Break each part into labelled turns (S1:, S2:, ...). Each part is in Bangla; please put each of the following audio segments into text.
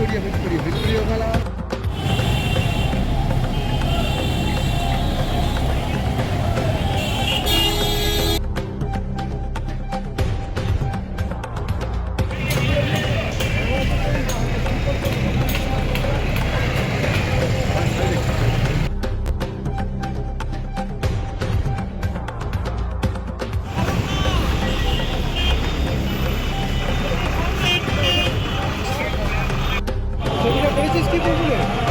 S1: ভিক্টোরিয়া ভিক্টোরিয়া ভিক্টোরিয়া খেলা ぐら。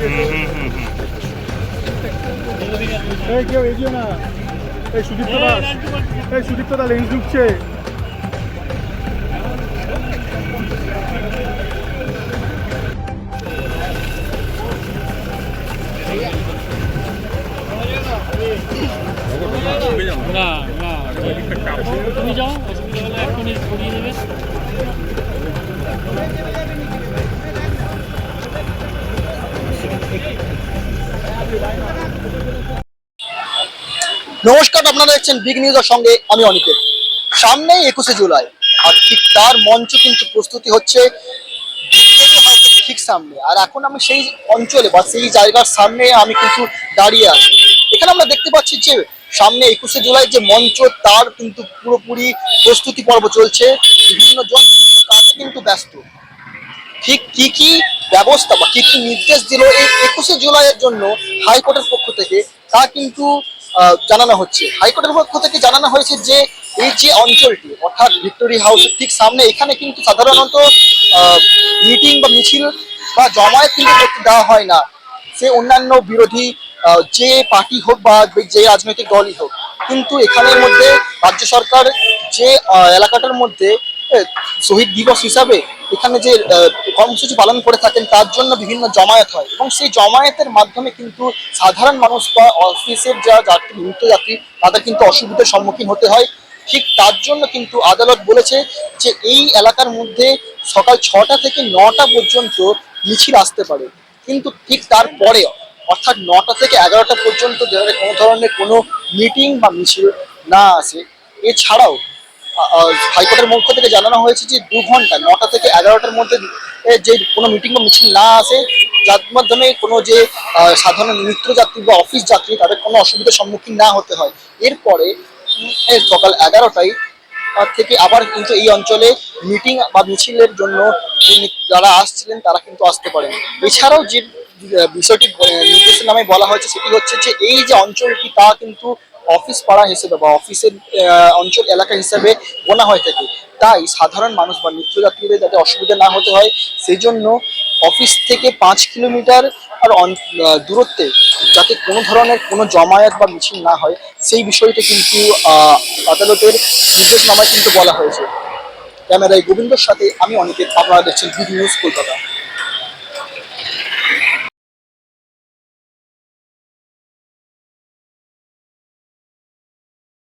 S1: এই কেউ এগিয়ে না। এই সুদীপ্ত এই সুদীপ্ত দা লেন্স ঢুকছে।
S2: না না, তুমি যাও, অসুবিধা হলে এখনই সরিয়ে দেবে।
S3: নমস্কার আপনারা দেখছেন বিগ নিউজের সঙ্গে আমি অনিকেত। সামনেই একুশে জুলাই, আর ঠিক তার মঞ্চ কিন্তু প্রস্তুতি হচ্ছে ঠিক সামনে। আর এখন আমি সেই অঞ্চলে বা সেই জায়গার সামনে আমি কিন্তু দাঁড়িয়ে আছি। এখানে আমরা দেখতে পাচ্ছি যে সামনে একুশে জুলাই যে মঞ্চ, তার কিন্তু পুরোপুরি প্রস্তুতি পর্ব চলছে। বিভিন্ন জন, বিভিন্ন কাজে কিন্তু ব্যস্ত। ঠিক কি কি ব্যবস্থা বা কি কি নির্দেশ দিল এই একুশে জুলাইয়ের জন্য হাইকোর্টের পক্ষ থেকে, তা কিন্তু জানানো হচ্ছে। হাইকোর্টের পক্ষ থেকে জানানো হয়েছে যে এই যে অঞ্চলটি, অর্থাৎ ভিক্টোরি হাউসের ঠিক সামনে, এখানে কিন্তু সাধারণত মিটিং বা মিছিল বা জমায়েত কিন্তু করতে দেওয়া হয় না। সে অন্যান্য বিরোধী যে পার্টি হোক বা যে রাজনৈতিক দলই হোক, কিন্তু এখানের মধ্যে রাজ্য সরকার যে এলাকাটার মধ্যে শহীদ দিবস হিসাবে এখানে যে কর্মসূচি পালন করে থাকেন, তার জন্য বিভিন্ন জমায়েত হয়। এবং সেই জমায়েতের মাধ্যমে কিন্তু সাধারণ মানুষ বা অফিসের যা যাত্রী নিত্যযাত্রী তাদের কিন্তু অসুবিধার সম্মুখীন হতে হয়। ঠিক তার জন্য কিন্তু আদালত বলেছে যে, এই এলাকার মধ্যে সকাল ছটা থেকে নটা পর্যন্ত মিছিল আসতে পারে। কিন্তু ঠিক তারপরে অর্থাৎ নটা থেকে এগারোটা পর্যন্ত যাতে কোনো ধরনের কোনো মিটিং বা মিছিল না আসে। এছাড়াও হাইকোর্টের পক্ষ থেকে জানানো হয়েছে যে দু ঘণ্টা নটা থেকে এগারোটার মধ্যে যে কোনো মিটিং বা মিছিল না আসে যার মাধ্যমে কোনো যে সাধারণ নিত্যযাত্রী বা অফিস যাত্রী তাদের কোনো অসুবিধার সম্মুখীন না হতে হয়। এরপরে সকাল এগারোটায় থেকে আবার কিন্তু এই অঞ্চলে মিটিং বা মিছিলের জন্য যারা আসছিলেন তারা কিন্তু আসতে পারেন। এছাড়াও যে বিষয়টি আহ, নির্দেশনামে বলা হয়েছে সেটি হচ্ছে যে এই যে অঞ্চলটি তা কিন্তু অফিস পাড়া হিসেবে বা অফিসের অঞ্চল এলাকা হিসেবে গোনা হয়ে থাকে। তাই সাধারণ মানুষ বা নিত্যযাত্রীদের যাতে অসুবিধা না হতে হয় সেই জন্য অফিস থেকে পাঁচ কিলোমিটার আর দূরত্বে যাতে কোনো ধরনের কোনো জমায়েত বা মিছিল না হয়, সেই বিষয়টা কিন্তু আদালতের নির্দেশনামায় কিন্তু বলা হয়েছে। ক্যামেরায় গোবিন্দর সাথে আমি অনেকে আপনারা দেখছেন বিডি নিউজ কলকাতা।